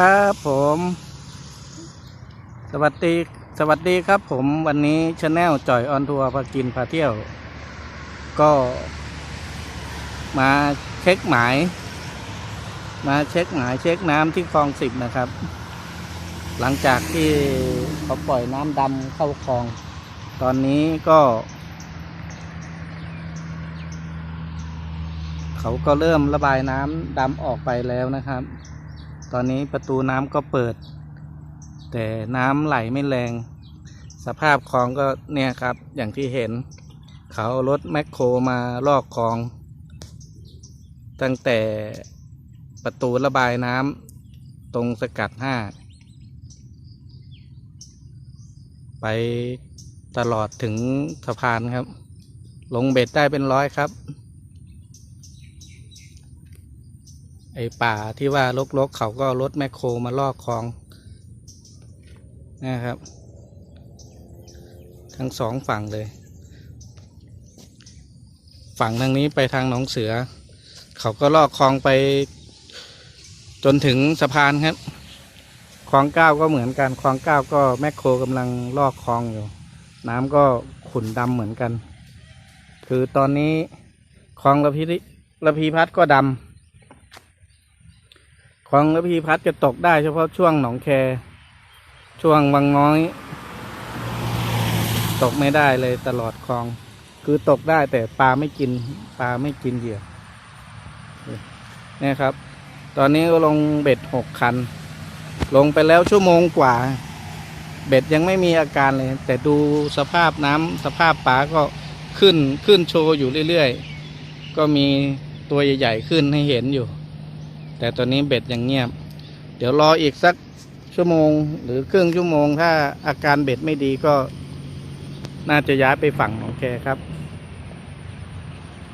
ครับผม สวัสดี สวัสดีครับผมวันนี้ชาแนลจ่อยออนทัวร์พากินพาเที่ยว ก็ มาเช็คหมาย มาเช็คหมายเช็คน้ำที่คลองสิบนะครับ หลังจากที่เขาปล่อยน้ำดำเข้าคลอง ตอนนี้ก็ เขาก็เริ่มระบายน้ำดำออกไปแล้วนะครับ ตอนนี้ประตูน้ำก็เปิด แต่น้ำไหลไม่แรง สภาพคลองก็เนี่ยครับ อย่างที่เห็น เขารถแมคโครมาลอกคลอง ตั้งแต่ประตูระบายน้ำตรงสกัดห้าไปตลอดถึงสะพานครับ ลงเบ็ดได้เป็นร้อยครับ ไอป่าที่ว่าลกๆเขาก็รถแมคโครมาลอกคลองนะครับ ทั้งสองฝั่งเลย ฝั่งทางนี้ไปทางหนองเสือ เขาก็ลอกคลองไป จนถึงสะพานครับคลองเก้าก็เหมือนกันคลองเก้าก็แมคโครกำลังลอกคลองอยู่ น้ำก็ขุ่นดำเหมือนกัน คือตอนนี้คลองระพีระพีพัฒน์ก็ดำ คลองระพีพัฒน์จะตกได้เฉพาะช่วงหนองแค ช่วงวังน้อย ตกไม่ได้เลยตลอดคลอง คือตกได้แต่ปลาไม่กิน ปลาไม่กินเหยื่อเนี่ยครับ ตอนนี้ก็ลงเบ็ดหกคัน ลงไปแล้วชั่วโมงกว่า เบ็ดยังไม่มีอาการเลย แต่ดูสภาพน้ำสภาพปลาก็ขึ้นขึ้นโชว์อยู่เรื่อยๆ ก็มีตัวใหญ่ๆขึ้นให้เห็นอยู่ แต่ตอนนี้เบ็ดยังเงียบ เดี๋ยวรออีกสักชั่วโมง หรือครึ่งชั่วโมง ถ้าอาการเบ็ดไม่ดีก็ น่าจะย้ายไปฝั่งของแกครับ